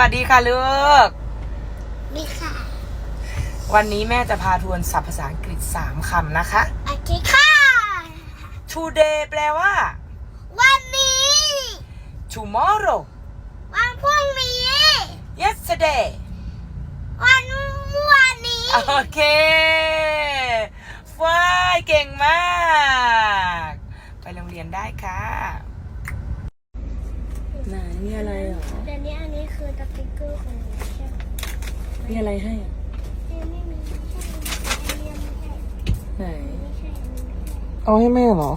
วัสดีค่ะลูกมีค่ะวันนี้แม่จะพาทวนศัพท์ภาษาอังกฤษ3คำนะคะ โอเคค่ะ today แปลว่า วันนี้ tomorrow วันพรุ่งนี้ yesterday วันเมื่อวานนี้โอเคฝ้ายเก่งมาก ไปโรงเรียนได้ค่ะ ไหนมีอะไรเหรอเดี๋ยวนี้อันนี้คือสติ๊กเกอร์ของหนูใช่ไหมมีอะไรให้อะเอ้ยไม่มีไม่ใช่อันนี้ไม่ใช่ไหนไม่ใช่อันนี้ไม่ใช่เอาให้แม่เหรอ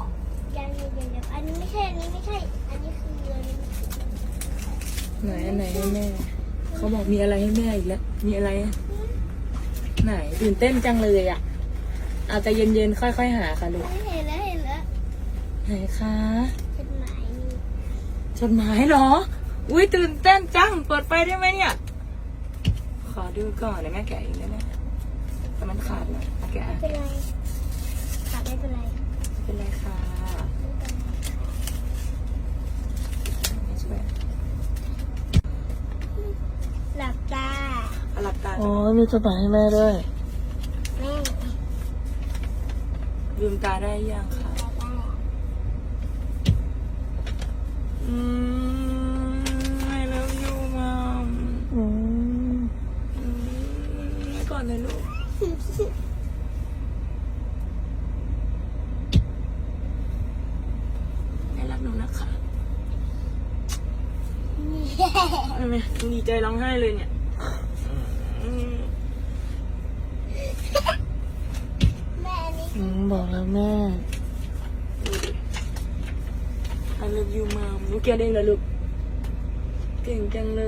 ยังยังยังยังอันนี้ไม่ใช่อันนี้ไม่ใช่ อันนี้คืออันนี้ไม่ใช่ไหนอันไหนให้แม่ เขาบอกมีอะไรให้แม่อีกแล้ว มีอะไรอะไหนตื่นเต้นจังเลยอะเอาใจเย็นๆค่อยๆหาค่ะลูกเห็นแล้วเห็นแล้วไหนคะจดหมายมี จดหมายเหรอ อุ้ยตื่นเต้นจัง เปิดไฟได้ไหมเนี่ย ขอดูก่อนเดี๋ยวแม่แกะเองได้ไหมแต่มันขาดนะแกะไม่เป็นไรขาดไม่เป็นไรไม่เป็นไรค่ะไม่ช่วยหลับตาเอาหลับตาอ๋อมีจดหมายให้แม่ด้วยแม่ลืมตาได้ยังคะ หลับตา อืม I love you mom อืมอืมไว้ก่อนเลยลูกแม่รักหนูนะคะทำไมดีใจร้องไห้เลยเนี่ยอืมแม่อันนี้อืมบอกแล้วแม่ดูดิ I love you mom ลูกแกเด้งเลยลูก เก่งจังเล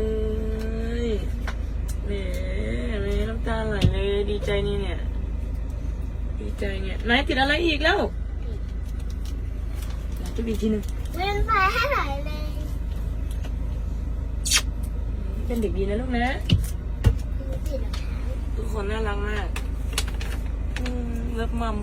ยแหมแม่น้ำตาไหลเลยดีใจนี่เนี่ย ดีใจเนี่ยนายติดอะไรอีกแล้วไหนจุดอีกทีหนึงเล่นไฟให้หน่อยเลย เป็นเด็กดีนะลูกนะดูสิรองเท้าทุกคนน่ารักมากอืมเลิฟมัม